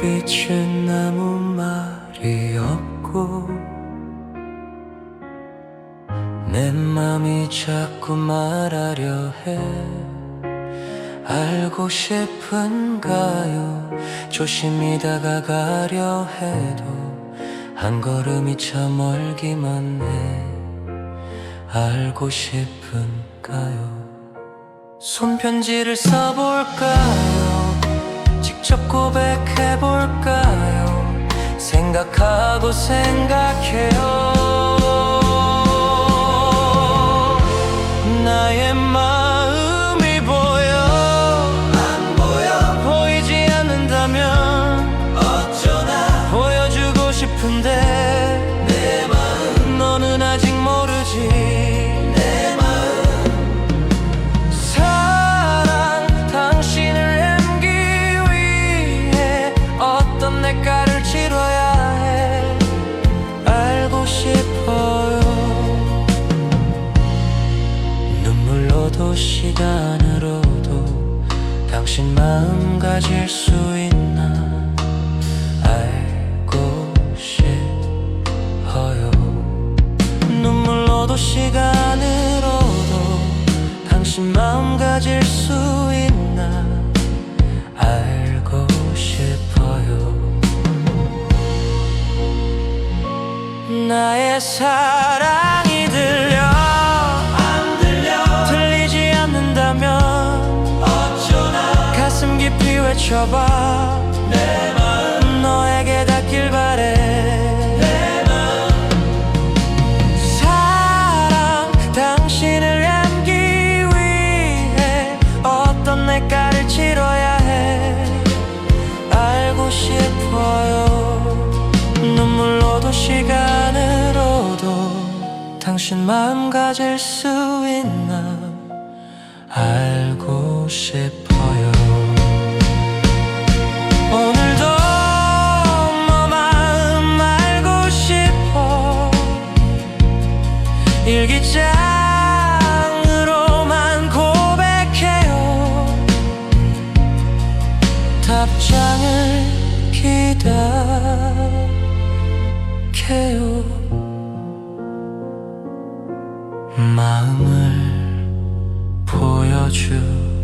빛은 아무 말이 없고 내 맘이 자꾸 말하려 해. 알고 싶은가요? 조심히 다가가려 해도 한 걸음이 참 멀기만 해 알고 싶은가요? 손편지를 써볼까요? 직접 고백해볼까요? 생각하고 생각해요 당신 마음 가질 수 있나? 알고 싶어요. 눈물로도 시간으로도 당신 마음 가질 수 있나? 알고 싶어요. 나의 사랑 외쳐봐. 내 마음 너에게 닿길 바래. 사랑 당신을 닮기 위해 어떤 내가를 치러야 해. 알고 싶어요. 눈물로도 시간으로도 당신 마음 가질 수 있나? 알고 싶어 기다려요. 마음을 보여주세요